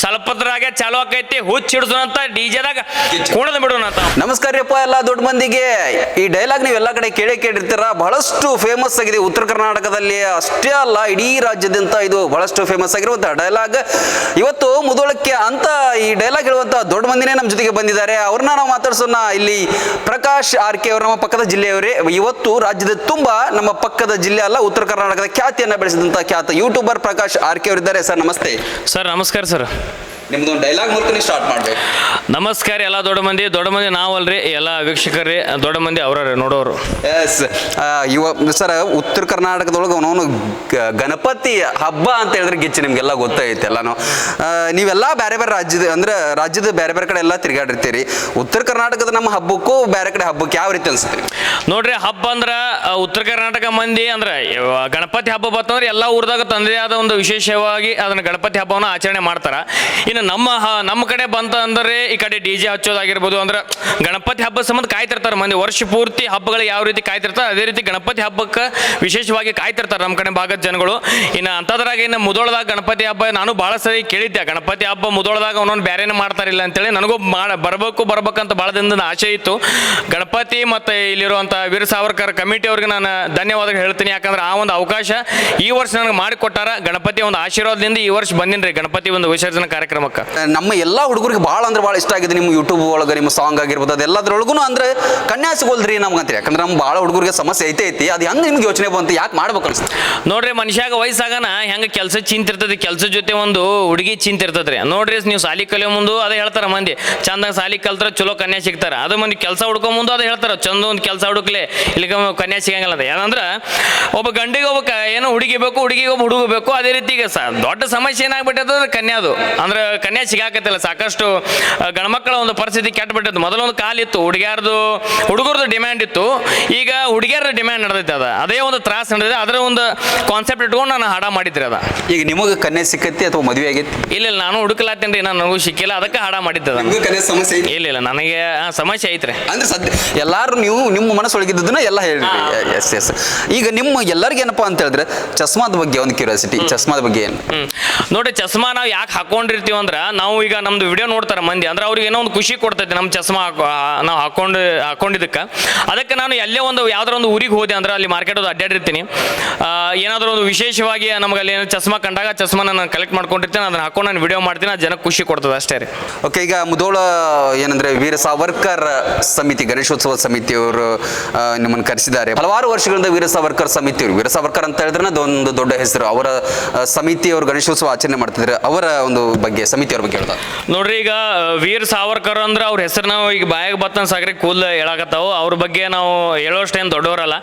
ಸ್ವಲ್ಪದ್ರಾಗೆ ಚಾಲು ಆಕೈತಿ ಹುಚ್ಚ ಹಿಡಿಸೋಣಂತ ಡಿಜೆದಾಗ ಕುಣದ್ ಬಿಡೋಣ ಅಂತ ನಮಸ್ಕಾರಪ್ಪ ಎಲ್ಲ ದೊಡ್ಡ ಮಂದಿಗೆ. ಈ ಡೈಲಾಗ್ ನೀವು ಎಲ್ಲ ಕಡೆ ಕೇಳಿ ಕೇಳಿರ್ತೀರ? ಬಹಳಷ್ಟು ಫೇಮಸ್ ಆಗಿದೆ ಉತ್ತರ ಕರ್ನಾಟಕದಲ್ಲಿ. ಅಷ್ಟೇ ಅಲ್ಲ ಇಡೀ ರಾಜ್ಯದಂತ ಇದು ಬಹಳಷ್ಟು ಫೇಮಸ್ ಆಗಿರುವಂತಹ ಡೈಲಾಗ್. ಇವತ್ತು ಮುದೋಳಕ್ಕೆ ಅಂತ ಈ ಡೈಲಾಗ್ ಹೇಳುವಂತ ದೊಡ್ಡ ಮಂದಿನೇ ನಮ್ಮ ಜೊತೆಗೆ ಬಂದಿದ್ದಾರೆ. ಅವ್ರನ್ನ ನಾವು ಮಾತಾಡ್ಸೋಣ. ಇಲ್ಲಿ ಪ್ರಕಾಶ್ ಆರ್ ಕೆ ಅವರು ನಮ್ಮ ಪಕ್ಕದ ಜಿಲ್ಲೆಯವರೇ. ಇವತ್ತು ರಾಜ್ಯದ ತುಂಬಾ ನಮ್ಮ ಪಕ್ಕದ ಜಿಲ್ಲೆ ಅಲ್ಲ ಉತ್ತರ ಕರ್ನಾಟಕದ ಖ್ಯಾತಿಯನ್ನ ಬೆಳೆಸಿದಂತ ಖ್ಯಾತ ಯೂಟ್ಯೂಬರ್ ಪ್ರಕಾಶ್ ಆರ್ ಕೆ ಅವರಿದ್ದಾರೆ. ಸರ್ ನಮಸ್ತೆ. ಸರ್ ನಮಸ್ಕಾರ ಸರ್. ನಿಮ್ದೊಂದು ಡೈಲಾಗ್ ಮೂಲಕ ಸ್ಟಾರ್ಟ್ ಮಾಡ್ಬೇಕು. ನಮಸ್ಕಾರ ಎಲ್ಲ ದೊಡ್ಡ ಮಂದಿ ದೊಡ್ಡ ಮಂದಿ ನಾವಲ್ರಿ ಎಲ್ಲ ವೀಕ್ಷಕರಿ ದೊಡ್ಡ ಮಂದಿ ಅವ್ರವ್ರೆ ನೋಡೋರು. ಎಸ್ ಇವ ಸರ್ ಉತ್ತರ ಕರ್ನಾಟಕದೊಳಗೆ ಅವನವನು ಗಣಪತಿ ಹಬ್ಬ ಅಂತ ಹೇಳಿದ್ರೆ ಗಿಚ್ಚಿ ನಿಮ್ಗೆಲ್ಲ ಗೊತ್ತೈತೆ ಎಲ್ಲಾನು. ನೀವೆಲ್ಲ ಬೇರೆ ಬೇರೆ ರಾಜ್ಯದ ಅಂದ್ರೆ ರಾಜ್ಯದ ಬೇರೆ ಬೇರೆ ಕಡೆ ಎಲ್ಲ ತಿರುಗಾಡಿರ್ತೀರಿ. ಉತ್ತರ ಕರ್ನಾಟಕದ ನಮ್ಮ ಹಬ್ಬಕ್ಕೂ ಬೇರೆ ಕಡೆ ಹಬ್ಬಕ್ಕೆ ಯಾವ ರೀತಿ ಅನ್ಸುತ್ತೆ? ನೋಡ್ರಿ ಹಬ್ಬ ಅಂದ್ರೆ ಉತ್ತರ ಕರ್ನಾಟಕ ಮಂದಿ ಅಂದ್ರೆ ಗಣಪತಿ ಹಬ್ಬ ಬರ್ತಂದ್ರೆ ಎಲ್ಲ ಊರದಾಗ ತಂದೆ ಆದ ಒಂದು ವಿಶೇಷವಾಗಿ ಅದನ್ನ ಗಣಪತಿ ಹಬ್ಬವನ್ನ ಆಚರಣೆ ಮಾಡ್ತಾರ. ಇನ್ನು ನಮ್ಮ ನಮ್ಮ ಕಡೆ ಬಂತ ಅಂದ್ರೆ ಕಡೆ ಡಿ ಜೆ ಹಚ್ಚೋದಾಗಿರ್ಬೋದು ಅಂದ್ರೆ ಗಣಪತಿ ಹಬ್ಬದ ಸಂಬಂಧ ಕಾಯ್ತಿರ್ತಾರೆ. ಮಂದಿ ವರ್ಷ ಪೂರ್ತಿ ಹಬ್ಬಗಳು ಯಾವ ರೀತಿ ಕಾಯ್ತಿರ್ತಾರೆ ಅದೇ ರೀತಿ ಗಣಪತಿ ಹಬ್ಬಕ್ಕೆ ವಿಶೇಷವಾಗಿ ಕಾಯ್ತಿರ್ತಾರೆ ನಮ್ಮ ಕಡೆ ಭಾಗದ ಜನಗಳು. ಇನ್ನು ಅಂಥದ್ರಾಗ ಇನ್ನು ಮುದೋಳದಾಗ ಗಣಪತಿ ಹಬ್ಬ ನಾನು ಭಾಳ ಸರಿ ಕೇಳಿದ್ದೆ. ಗಣಪತಿ ಹಬ್ಬ ಮುದೋಳದಾಗ ಅವನೊಂದು ಬೇರೆನೇ ಮಾಡ್ತಾರಿಲ್ಲ ಅಂತೇಳಿ ನನಗೂ ಮಾಡ ಬರಬೇಕು, ಬರ್ಬೇಕಂತ ಭಾಳ ದಿನದಿಂದ ಆಸೆ ಇತ್ತು. ಗಣಪತಿ ಮತ್ತು ಇಲ್ಲಿರುವಂಥ ವೀರ ಸಾವರ್ಕರ್ ಕಮಿಟಿ ಅವ್ರಿಗೆ ನಾನು ಧನ್ಯವಾದ ಹೇಳ್ತೀನಿ. ಯಾಕಂದ್ರೆ ಆ ಒಂದು ಅವಕಾಶ ಈ ವರ್ಷ ನನಗೆ ಮಾಡಿಕೊಟ್ಟಾರ. ಗಣಪತಿ ಒಂದು ಆಶೀರ್ವಾದದಿಂದ ಈ ವರ್ಷ ಬಂದಿನಿ ರೀ ಗಣಪತಿ ಒಂದು ವಿಸರ್ಜನಾ ಕಾರ್ಯಕ್ರಮಕ್ಕೆ. ನಮ್ಮ ಎಲ್ಲ ಹುಡುಗರಿಗೆ ಭಾಳ ಅಂದ್ರೆ ಭಾಳ ಇಷ್ಟ. ಆಗಿದೆ ನಿಮ್ಮ ಯೂಟ್ಯೂಬ್ ಒಳಗೆ, ನಿಮ್ಮ ಸಾಂಗ್ ಆಗಿರ್ಬೋದು, ಅದೆಲ್ಲದ್ರೊಳಗೂ ಅಂದ್ರೆ ಕನ್ಯಾ ನಮ್ಗೆ ನಮ್ಗಂತೀರಿ. ಯಾಕಂದ್ರೆ ನಮ್ಮ ಭಾಳ ಹುಡುಗರಿಗೆ ಸಮಸ್ಯೆ ಐತೆ ಐತಿ, ಅದು ಹೆಂಗೆ ನಿಮ್ಗೆ ಯೋಚನೆ ಬಂತು, ಯಾಕೆ ಮಾಡ್ಬೇಕು ಅನ್ಸುತ್ತೆ? ನೋಡ್ರಿ, ಮನುಷ್ಯಾಗ ವಯಸ್ಸಾಗನ, ಹೆಂಗೆ ಕೆಲಸ ಚಿಂತಿರ್ತದೆ ಕೆಲಸ ಜೊತೆ ಒಂದು ಹುಡುಗಿ ಚಿಂತಿರ್ತದ್ರಿ ನೋಡ್ರಿ, ನೀವು ಸಾಲಿ ಕಲಿಯೋ ಮುಂದೆ ಅದೇ ಹೇಳ್ತಾರ ಮಂದಿ, ಚಂದಾಗ ಸಾಲಿ ಕಲ್ತ್ರ ಚಲೋ ಕನ್ಯಾ ಸಿಗ್ತಾರ. ಅದು ಮಂದಿ ಕೆಲಸ ಹುಡ್ಕೋ ಮುಂದೆ ಅದು ಹೇಳ್ತಾರ, ಚಂದ ಒಂದು ಕೆಲಸ ಹುಡುಕ್ಲೆ, ಇಲ್ಲಿಗೆ ಕನ್ಯಾ ಸಿಗಂಗಿಲ್ಲ ಅಂತ ಏನಂದ್ರೆ, ಒಬ್ಬ ಗಂಡಿಗೆ ಒಬ್ಬ ಏನು ಹುಡುಗಿ ಬೇಕು, ಹುಡುಗಿಗೆ ಒಬ್ಬ ಹುಡುಗ ಬೇಕು, ಅದೇ ರೀತಿ ಈಗ ದೊಡ್ಡ ಸಮಸ್ಯೆ ಏನಾಗ್ಬಿಟ್ಟದ ಕನ್ಯಾದು. ಅಂದ್ರೆ ಕನ್ಯಾ ಸಿಗಾಕತ್ತಿಲ್ಲ, ಸಾಕಷ್ಟು ಗಂಡ್ಮಕ್ಳ ಒಂದು ಪರಿಸ್ಥಿತಿ ಕೆಟ್ಟ ಬಿಟ್ಟದ್ದು ಮೊದಲೊಂದು ಕಾಲಿತ್ತು ಹುಡುಗ್ಯಾರ್ದು ಹುಡುಗರದು ಡಿಮ್ಯಾಂಡ್ ಇತ್ತು. ಈಗ ಹುಡುಗಿಯರ ಡಿಮ್ಯಾಂಡ್ ನಡೆದೈತೆ ಅದ. ಅದೇ ಒಂದು ತ್ರಾಸ ನಡೆದಿದೆ. ಅದರ ಒಂದು ಕಾನ್ಸೆಪ್ಟ್ ಇಟ್ಕೊಂಡು ನಾನು ಹಾಡ ಮಾಡಿದ್ರಿ ಅದ. ಈಗ ನಿಮಗೆ ಕನ್ಯಾ ಸಿಕ್ಕತ್ತಿ ಅಥವಾ ಮದುವೆ ಆಗೈತಿ? ಇಲ್ಲ ಇಲ್ಲ ನಾನು ಹುಡುಕಲಾತೀನಿ ರೀ ನಾನು ನನಗೂ ಸಿಕ್ಕಿಲ್ಲ. ಅದಕ್ಕೆ ಹಾಡ ನಿಮ್ಗೂ ಕನ್ಯಾ ಸಮಸ್ಯೆ ಐತಿ? ಇಲ್ಲ ಇಲ್ಲ ನನಗೆ ಆ, ಸಮಸ್ಯೆ ಐತ್ರಿ. ಅಂದ್ರೆ ಸದ್ಯ ಎಲ್ಲಾರು ನೀವು ನಿಮ್ಮ ಮನಸ್ಸೊಳಗಿದ್ದದನ್ನ ಎಲ್ಲ ಹೇಳಿ ಎಸ್ ಎಸ್ ಈಗ ನಿಮ್ಮ ಎಲ್ಲರಿಗೂ ಏನಪ್ಪಾ ಅಂತ ಹೇಳಿದ್ರೆ ಚಸ್ಮಾದ ಬಗ್ಗೆ ಒಂದು ಕ್ಯೂರಿಯಾಸಿಟಿ ಚಸ್ಮಾದ ಬಗ್ಗೆ ಏನು? ಹ್ಮ್. ನೋಡ್ರಿ ಚಸ್ಮಾ ನಾವು ಯಾಕೆ ಹಾಕೊಂಡಿರ್ತೀವಿ ಅಂದ್ರೆ ನಾವು ಈಗ ನಮ್ದು ವಿಡಿಯೋ ನೋಡ್ತಾರೆ ಮಂದಿ. ಅಂದ್ರೆ ಅವ್ರಿಗೆ ಏನೋ ಒಂದು ಖುಷಿ ಕೊಡ್ತೈತಿ ನಮ್ಮ ಚಸ್ಮಾ ನಾವು ಹಾಕೊಂಡು ಹಾಕೊಂಡಿದ್ದಕ್ಕೆ. ಅದಕ್ಕೆ ನಾನು ಎಲ್ಲೇ ಒಂದು ಯಾವ್ದಾರ ಒಂದು ಊರಿಗೆ ಹೋದೆ ಅಂದ್ರೆ ಅಲ್ಲಿ ಮಾರ್ಕೆಟ್ ಅದು ಅಡ್ಡಾಡಿರ್ತೀನಿ. ಏನಾದರೂ ಒಂದು ವಿಶೇಷವಾಗಿ ನಮಗೆ ಅಲ್ಲಿ ಏನೋ ಚಸ್ಮಾ ಕಂಡಾಗ ಚಸ್ಮಾ ನಾನು ಕಲೆಕ್ಟ್ ಮಾಡ್ಕೊಂಡಿರ್ತೀನಿ ಅದನ್ನ ಹಾಕೊಂಡು ನಾನು ವಿಡಿಯೋ ಮಾಡ್ತೀನಿ ಅದು ಜನಕ್ಕೆ ಖುಷಿ ಕೊಡ್ತದೆ ಅಷ್ಟೇ ರೀ. ಓಕೆ ಈಗ ಮುದೋಳ ಏನಂದ್ರೆ ವೀರ ಸಾವರ್ಕರ್ ಸಮಿತಿ ಗಣೇಶೋತ್ಸವ ಸಮಿತಿಯವರು ನಿಮ್ಮನ್ನು ಕರೆಸಿದ್ದಾರೆ. ಹಲವಾರು ವರ್ಷಗಳಿಂದ ವೀರ ಸಾವರ್ಕರ್ ಸಮಿತಿಯವರು ವೀರ ಸಾವರ್ಕರ್ ಅಂತ ಹೇಳಿದ್ರೆ ಅದೊಂದು ದೊಡ್ಡ ಹೆಸರು. ಅವರ ಸಮಿತಿ ಸಮಿತಿಯವರು ಗಣೇಶೋತ್ಸವ ಆಚರಣೆ ಮಾಡ್ತಿದ್ದಾರೆ. ಅವರ ಒಂದು ಬಗ್ಗೆ ಸಮಿತಿಯವ್ರ ಬಗ್ಗೆ ಹೇಳ್ತಾರೆ ನೋಡ್ರಿ ಈಗ ವೀರ್ ಸಾವರ್ಕರ್ ಅಂದ್ರೆ ಅವ್ರ ಹೆಸರು ನಾವು ಈಗ ಬಾಯಾಗ ಬತ್ತನ್ ಸಾಗ್ರಿ ಕೂಲ್ ಹೇಳಾಕತ್ತಾವು. ಅವ್ರ ಬಗ್ಗೆ ನಾವು ಹೇಳೋಷ್ಟೇನು ದೊಡ್ಡವರಲ್ಲ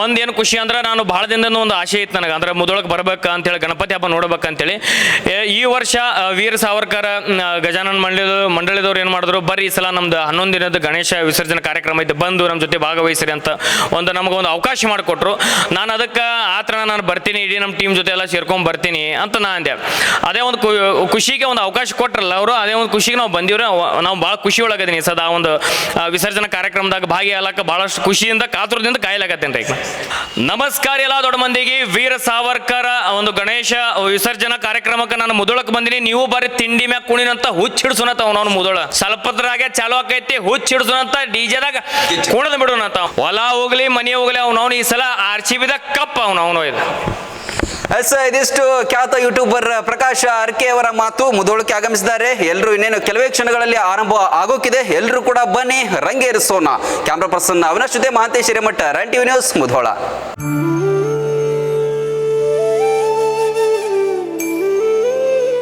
ಒಂದೇನು ಖುಷಿ ಅಂದ್ರೆ ನಾನು ಭಾಳ ದಿನದಿಂದ ಒಂದು ಆಸೆ ಇತ್ತು ನನಗೆ. ಅಂದ್ರೆ ಮುದೊಳಗೆ ಬರ್ಬೇಕು ಅಂತೇಳಿ ಗಣಪತಿ ಹಬ್ಬ ಏ, ಈ ವರ್ಷ ವೀರ್ ಸಾವರ್ಕರ್ ಗಜಾನನ್ ಮಂಡಳಿ ಮಂಡಳಿದವ್ರು ಏನು ಮಾಡಿದ್ರು? ಬರ್ರಿ ಈ ಸಲ ನಮ್ದು ಹನ್ನೊಂದು ದಿನದ ಗಣೇಶ ವಿಸರ್ಜನೆ ಕಾರ್ಯಕ್ರಮ ಇದ್ದು ಬಂದು ನಮ್ಮ ಜೊತೆ ಭಾಗವಹಿಸಿರಿ ಅಂತ ಒಂದು ನಮಗೆ ಒಂದು ಅವಕಾಶ ಮಾಡಿಕೊಟ್ರು. ನಾನು ಅದಕ್ಕೆ ಆ ಥರ ನಾನು ಬರ್ತೀನಿ ಇಡೀ ನಮ್ಮ ಟೀಮ್ ಜೊತೆ ಎಲ್ಲ ಸೇರ್ಕೊಂಡು ಬರ್ತೀನಿ ಅಂತ ನಾ ಅಂದೆ. ಅದೇ ಒಂದು ಖುಷಿಗೆ ಒಂದು ಅವಕಾಶ ಕೊಟ್ರಲ್ಲ ಅವರು ಅದೇ ಒಂದು ಖುಷಿಗೆ ನಾವು ಬಂದಿವ್ರೆ ನಾವು ಭಾಳ ಖುಷಿ ಒಳಗದೀನಿ ಸದಾ ಒಂದು ವಿಸರ್ಜನಾ ಕಾರ್ಯಕ್ರಮದಾಗ ಭಾಗಿಯಾಗಕ್ಕೆ ಭಾಳಷ್ಟು ಖುಷಿಯಿಂದ, ಕಾತುರದಿಂದ ಕಾಯಲಾಗತ್ತೇನೆ ರೀ ನಮಸ್ಕಾರ ಎಲ್ಲ ದೊಡ್ಡ ಮಂದಿಗೆ, ವೀರ ಸಾವರ್ಕರ ಒಂದು ಗಣೇಶ ವಿಸರ್ಜನಾ ಕಾರ್ಯಕ್ರಮಕ್ಕೆ ನಾನು ಮುದುಳಕ್ಕೆ ಬಂದಿನಿ. ನೀವು ಬರೀ ತಿಂಡಿ ಮ್ಯಾಗ ಕುಣಿನಂತ ಹುಚ್ಚ ಹಿಡ್ಸುನತ್ತ ಅವನವನು ಮುದೋಳ. ಸ್ವಲ್ಪದ್ರಾಗೆ ಚಾಲು ಆಕೈತಿ, ಹುಚ್ಚ ಹಿಡ್ಸುನಂತ ಡಿಜೆದಾಗ ಕುಣದ್ ಬಿಡುನಂತ ಹೊಲ ಹೋಗ್ಲಿ, ಮನೆ ಹೋಗ್ಲಿ ಅವನವನು ಈ ಸಲ ಆರ್ ಸಿ ಕಪ್ ಅವನು ಇದು. ಎಸ್, ಇದಿಷ್ಟು ಖ್ಯಾತ ಯೂಟ್ಯೂಬರ್ ಪ್ರಕಾಶ್ ಅರ್ಕೆ ಅವರ ಮಾತು ಮುದೋಳಕ್ಕೆ ಆಗಮಿಸಿದ್ದಾರೆ. ಎಲ್ಲರೂ ಇನ್ನೇನು ಕೆಲವೇ ಕ್ಷಣಗಳಲ್ಲಿ ಆರಂಭ ಆಗೋಕಿದೆ ಎಲ್ಲರೂ ಕೂಡ ಬನ್ನಿ, ರಂಗೇರಿಸೋಣ. ಕ್ಯಾಮ್ರಾ ಪರ್ಸನ್ ಅವಿನಾಶ್ ಜೊತೆ Mahantesh Hiremath, Run TV news Mudhol.